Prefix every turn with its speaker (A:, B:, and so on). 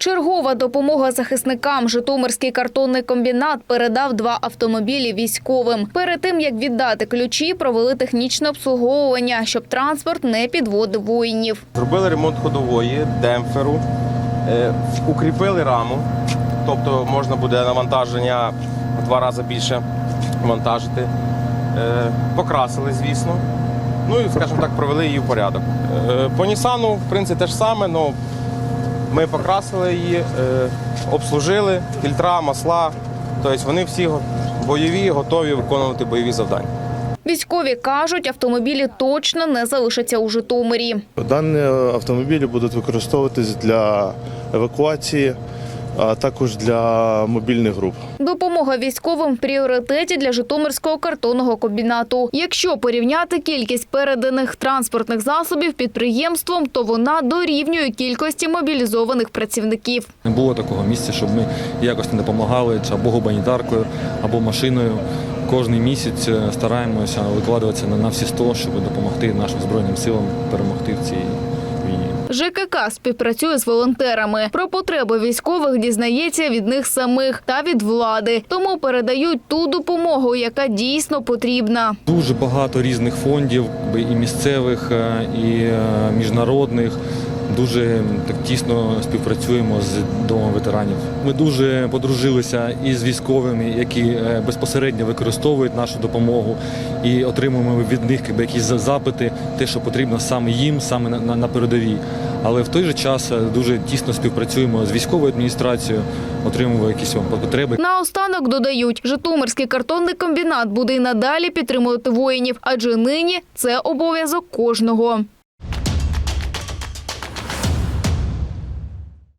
A: Чергова допомога захисникам. Житомирський картонний комбінат передав два автомобілі військовим. Перед тим як віддати ключі, провели технічне обслуговування, щоб транспорт не підводив воїнів.
B: Зробили ремонт ходової, демпферу, е, укріпили раму, тобто можна буде навантаження в два рази більше вантажити. Е, Покрасили, звісно. Ну і, скажімо так, провели її в порядок. Е, По Нісану, в принципі, те ж саме, але ми покрасили її, е, обслужили, фільтра, масла. Тобто вони всі го- бойові, готові виконувати бойові завдання.
A: Військові кажуть, автомобілі точно не залишаться у Житомирі.
C: Дані автомобілі будуть використовуватись для евакуації, а також для мобільних груп.
A: Допомога військовим в пріоритеті для Житомирського картонного комбінату. Якщо порівняти кількість переданих транспортних засобів підприємством, то вона дорівнює кількості мобілізованих працівників.
D: Не було такого місця, щоб ми якось не допомагали чи або гуманітаркою, або машиною. Кожний місяць е, стараємося викладатися на, на всі 100, щоб допомогти нашим збройним силам перемогти в цій війні.
A: ЖКК співпрацює з волонтерами. Про потреби військових дізнається від них самих та від влади. Тому передають ту допомогу, яка дійсно потрібна.
D: Дуже багато різних фондів, і місцевих, е, і е, міжнародних. Дуже так тісно співпрацюємо з домом ветеранів. Ми дуже подружилися із військовими, які е, безпосередньо використовують нашу допомогу, і отримуємо від них якісь запити, те, що потрібно саме їм, саме на, передовій. Але в той же час е, дуже тісно співпрацюємо з військовою адміністрацією, отримуємо якісь потреби.
A: Наостанок додають, Житомирський картонний комбінат буде й надалі підтримувати воїнів, адже нині це обов'язок кожного.